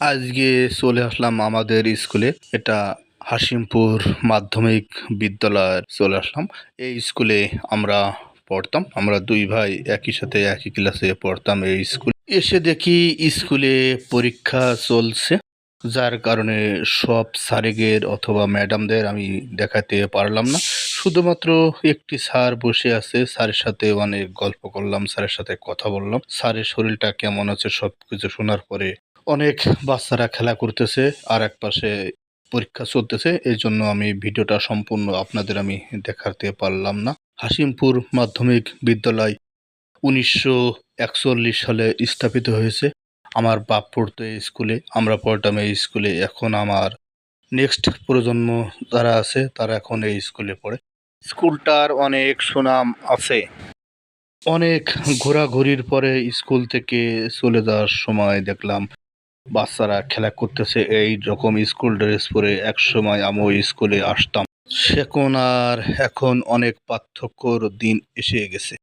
আজকে চলে আসলাম আমাদের স্কুলে। এটা হাসিমপুর মাধ্যমিক বিদ্যালয়ে চলে আসলাম। এই স্কুলে আমরা পড়তাম, আমরা দুই ভাই একই সাথে একই ক্লাসে পড়তাম এই স্কুল। এসে দেখি স্কুলে পরীক্ষা চলছে, যার কারণে সব স্যারেগের অথবা ম্যাডামদের আমি দেখাতে পারলাম না। শুধুমাত্র একটি স্যার বসে আছে, স্যারের সাথে অনেক গল্প করলাম, স্যারের সাথে কথা বললাম। স্যারের শরীরটা কেমন আছে সব কিছু শোনার পরে অনেক বাচ্চারা খেলা করতেছে আর এক পাশে পরীক্ষা চলতেছে। এই জন্য আমি ভিডিওটা সম্পূর্ণ আপনাদের আমি দেখাতে পারলাম না। হাসিমপুর মাধ্যমিক বিদ্যালয় উনিশশো একচল্লিশ সালে স্থাপিত হয়েছে। আমার বাপ পড়তো এই স্কুলে, আমরা পড়তাম এই স্কুলে। এখন আমার নেক্সট প্রজন্ম যারা আছে, তারা এখন এই স্কুলে পড়ে। স্কুলটার অনেক সুনাম আছে। অনেক ঘোরাঘুরির পরে স্কুল থেকে চলে যাওয়ার সময় দেখলাম বাচ্চারা খেলা করতেছে এই রকম স্কুল ড্রেস পরে এক সময় আমিও স্কুলে আসতাম। সেখন আর এখন অনেক পার্থক্যর দিন এসে গেছে।